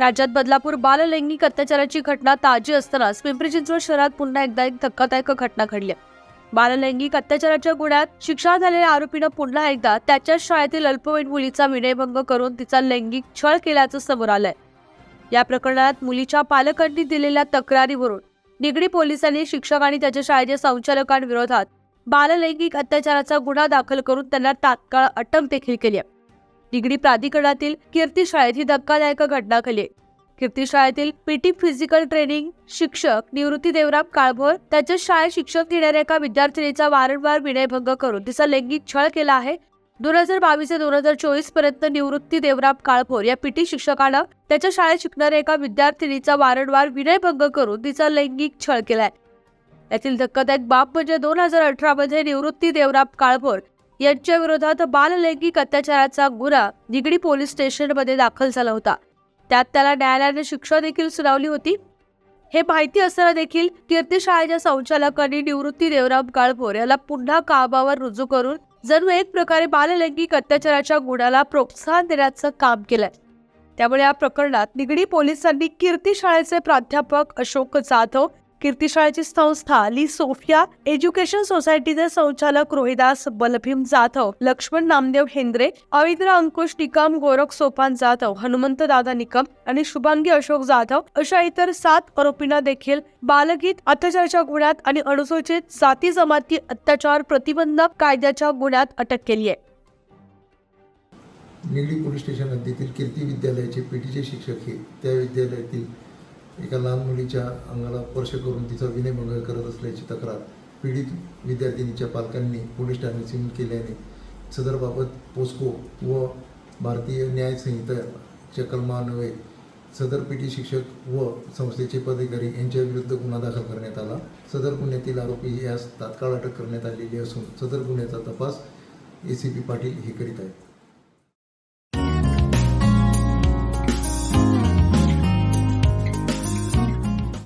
राज्यात बदलापूर बाललैंगिक अत्याचाराची घटना ताजी असतानाच पिंपरी चिंचवड शहरात पुन्हा एकदा एक धक्कादायक घटना घडली. बाललैंगिक अत्याचाराच्या गुन्ह्यात शिक्षा झालेल्या आरोपीनं पुन्हा एकदा त्याच्याच शाळेतील अल्पवयीन मुलीचा विनयभंग करून तिचा लैंगिक छळ केल्याचं समोर आलंय. या प्रकरणात मुलीच्या पालकांनी दिलेल्या तक्रारीवरून निगडी पोलिसांनी शिक्षक आणि त्याच्या शाळेच्या संचालकांविरोधात बाललैंगिक अत्याचाराचा गुन्हा दाखल करून त्यांना तात्काळ अटक देखील केली आहे. निगडी प्राधिकरणातील कीर्ती शाळेत ही धक्कादायक घटना घडली आहे. कीर्ती शाळेतील पीटी फिजिकल ट्रेनिंग शिक्षक निवृत्ती देवराम काळभोर त्याच्या शाळेत शिक्षक घेणाऱ्या एका विद्यार्थिनीचा वारंवार विनयभंग करून तिचा लैंगिक छळ केला आहे दोन हजार बावीस ते दोन हजार चोवीसपर्यंत निवृत्ती देवराम काळभोर या पीटी शिक्षकानं त्याच्या शाळेत शिकणाऱ्या एका विद्यार्थिनीचा वारंवार विनयभंग करून तिचा लैंगिक छळ केलाय यातील धक्कादायक बाब म्हणजे दोन हजार अठरा मध्ये निवृत्ती देवराम काळभोर यांच्या विरोधात बाललैंगिक अत्याचाराचा गुन्हा निगडी पोलीस स्टेशनमध्ये दाखल झाला होता. त्यात त्याला न्यायालयाने शिक्षा देखील सुनावली होती. हे माहिती असताना देखील कीर्ती शाळेच्या संचालकांनी निवृत्ती देवराम काळभोर याला पुन्हा कामावर रुजू करून जणू एक प्रकारे बाललैंगिक अत्याचाराच्या गुणाला प्रोत्साहन देण्याचं काम केलंय. त्यामुळे या प्रकरणात निगडी पोलिसांनी कीर्ती शाळेचे प्राध्यापक अशोक जाधव कीर्तिशाळेची संस्था ली सोफिया एज्युकेशन सोसायटीचे संचालक रोहिदास बलभीम जाधव लक्ष्मण नामदेव हेंद्रे अविद्र अंकुश निकम गोरख सोपान जाधव हनुमंत दादा निकम आणि शुभांगी अशोक जाधव अशा इतर सात आरोपींना देखील बालगीत अत्याचाराच्या गुन्ह्यात आणि अनुसूचित जाती जमाती अत्याचार प्रतिबंधक कायद्याच्या गुन्ह्यात अटक केली आहे. निगडी पोलीस स्टेशन हद्दीतील कीर्ती विद्यालयाचे पीटीचे शिक्षक हे त्या विद्यालयातील एका लहान मुलीच्या अंगाला स्पर्श करून तिचा विनयभंग करत असल्याची तक्रार पीडित विद्यार्थिनीच्या पालकांनी पोलीस ठाण्यात सिम केल्याने सदरबाबत पोस्को व भारतीय न्याय संहिताच्या कलमान्वये सदर पीटी शिक्षक व संस्थेचे पदाधिकारी यांच्या विरुद्ध गुन्हा दाखल करण्यात आला. सदर गुन्ह्यातील आरोपी यास तात्काळ अटक करण्यात आलेली असून सदर गुन्ह्याचा तपास ए सी पी पाटील हे करीत आहेत.